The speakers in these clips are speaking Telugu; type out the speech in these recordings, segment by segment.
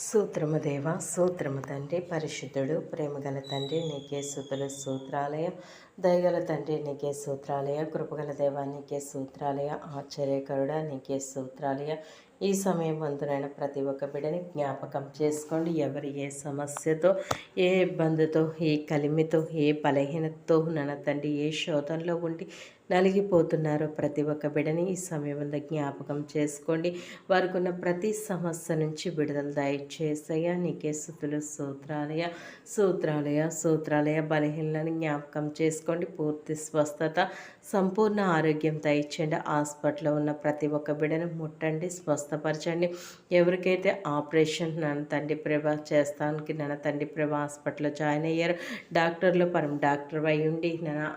సూత్రము దేవ సూత్రము తండ్రి పరిశుద్ధుడు ప్రేమగల తండ్రి నీకే సూతుల సూత్రాలయ. దయగల తండ్రి నీకే సూత్రాలయ. కృపగల దేవ నీకే సూత్రాలయ. ఆశ్చర్యకరుడ నీకే సూత్రాలయ. ఈ సమయం వంతునైన ప్రతి ఒక్క బిడ్డని జ్ఞాపకం చేసుకోండి. ఎవరు ఏ సమస్యతో ఏ ఇబ్బందితో ఏ కలిమితో ఏ బలహీనతతో నన్న తండ్రి ఏ శోధంలో ఉండి నలిగిపోతున్నారో ప్రతి ఒక్క బిడని ఈ సమయంలో జ్ఞాపకం చేసుకోండి. వారికి ఉన్న ప్రతి సమస్య నుంచి విడుదల దయచేసయ్యా. నీకే సుతులు సూత్రాలయ సూత్రాలయ సూత్రాలయ బలహీనలను జ్ఞాపకం చేసుకోండి. పూర్తి స్వస్థత సంపూర్ణ ఆరోగ్యం దయచేయండి. హాస్పిటల్లో ఉన్న ప్రతి ఒక్క బిడను ముట్టండి స్వస్థపరచండి. ఎవరికైతే ఆపరేషన్ నన్ను తండ్రి ప్రభ చేస్తానికి నన్ను తండ్రి ప్రభ హాస్పిటల్లో జాయిన్ అయ్యారు డాక్టర్లు పరం డాక్టర్ అయి ఉండి నన్ను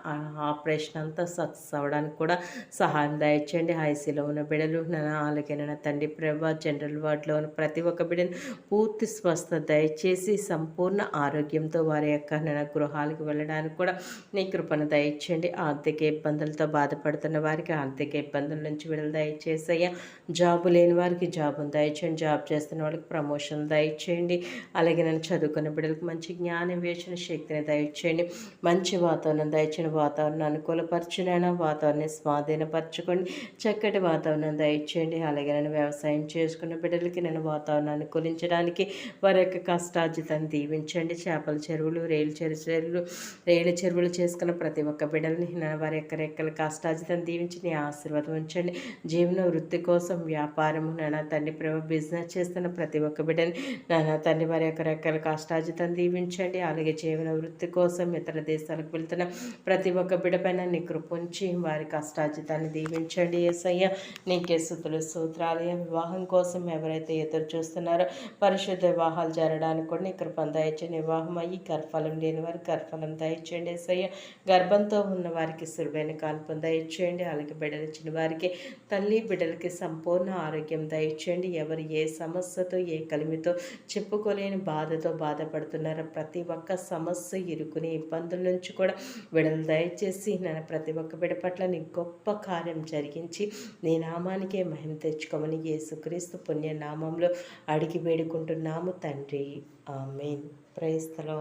ఆపరేషన్ అంతా సక్సెస్ అవ్వడానికి కూడా సహాయం దయచేయండి. ఐసీలో ఉన్న బిడ్డలు నన్న అలాగే నన్న తండ్రి ప్రభా జనరల్ వార్డులో ఉన్న ప్రతి ఒక్క బిడ్డను పూర్తి స్వస్థ దయచేసి సంపూర్ణ ఆరోగ్యంతో వారి యొక్క నన్ను గృహాలకు వెళ్ళడానికి కూడా నీ కృపను దయచేయండి. ఆర్థిక ఇబ్బందులతో బాధపడుతున్న వారికి ఆర్థిక ఇబ్బందుల నుంచి విడుదల దయచేసయ్యా. జాబు లేని వారికి జాబును దయచేయండి. జాబ్ చేస్తున్న వాళ్ళకి ప్రమోషన్ దయచేయండి. అలాగే నన్ను చదువుకున్న బిడ్డలకు మంచి జ్ఞానం వేసిన శక్తిని దయచేయండి. మంచి వాతావరణం దయచేయండి. వాతావరణం అనుకూలపరచునైనా వాతావరణాన్ని స్వాధీనపరచుకోండి. చక్కటి వాతావరణం దయచేయండి. అలాగే నేను వ్యవసాయం చేసుకున్న బిడ్డలకి నేను వాతావరణం అనుకూలించడానికి వారి యొక్క కష్టార్జితాన్ని దీవించండి. చేపల చెరువులు రేలు చెరువులు రేలు చెరువులు చేసుకున్న ప్రతి ఒక్క బిడ్డలని వారి యొక్క రెక్కల కష్టాజితం దీవించి నీ ఆశీర్వాదం ఉంచండి. జీవన వృత్తి కోసం వ్యాపారము నానా తండ్రి ప్రభు బిజినెస్ చేస్తున్న ప్రతి ఒక్క బిడ్డని నానా తండ్రి వారి యొక్క రెక్కల కష్టాజితం దీవించండి. అలాగే జీవన వృత్తి కోసం ఇతర దేశాలకు వెళ్తున్న ప్రతి ఒక్క బిడ్డ పైన నీ కృపించి వారి కష్టాజితాన్ని దీవించండి ఏసయ్య నీకే సుతులు సూత్రాలయ వివాహం కోసం ఎవరైతే ఎదురు చూస్తున్నారో పరిశుద్ధ వివాహాలు జరగడానికి కూడా నీ కృపం దయచండి వివాహం అయ్యి గర్భఫలం లేని వారికి గర్భఫలం దయచండి ఏసయ్య గర్భంతో ఉన్న వారికి సులువైన కాల్పం దయచేయండి. అలాగే బిడ్డలిచ్చిన వారికి తల్లి బిడ్డలకి సంపూర్ణ ఆరోగ్యం దయచేయండి. ఎవరు ఏ సమస్యతో ఏ కలిమితో చెప్పుకోలేని బాధతో బాధపడుతున్నారో ప్రతి ఒక్క సమస్య ఇరుకుని ఇబ్బందుల నుంచి కూడా విడుదల దయచేసి నన్ను ప్రతి ఒక్క బిడ్డ పట్ల నీ గొప్ప కార్యం జరిగించి నీ నామానికే మహిమ తెచ్చుకోమని యేసుక్రీస్తు పుణ్య నామంలో అడిగి వేడుకుంటున్నాము తండ్రి. ఆమెన్. ప్రైస్తలో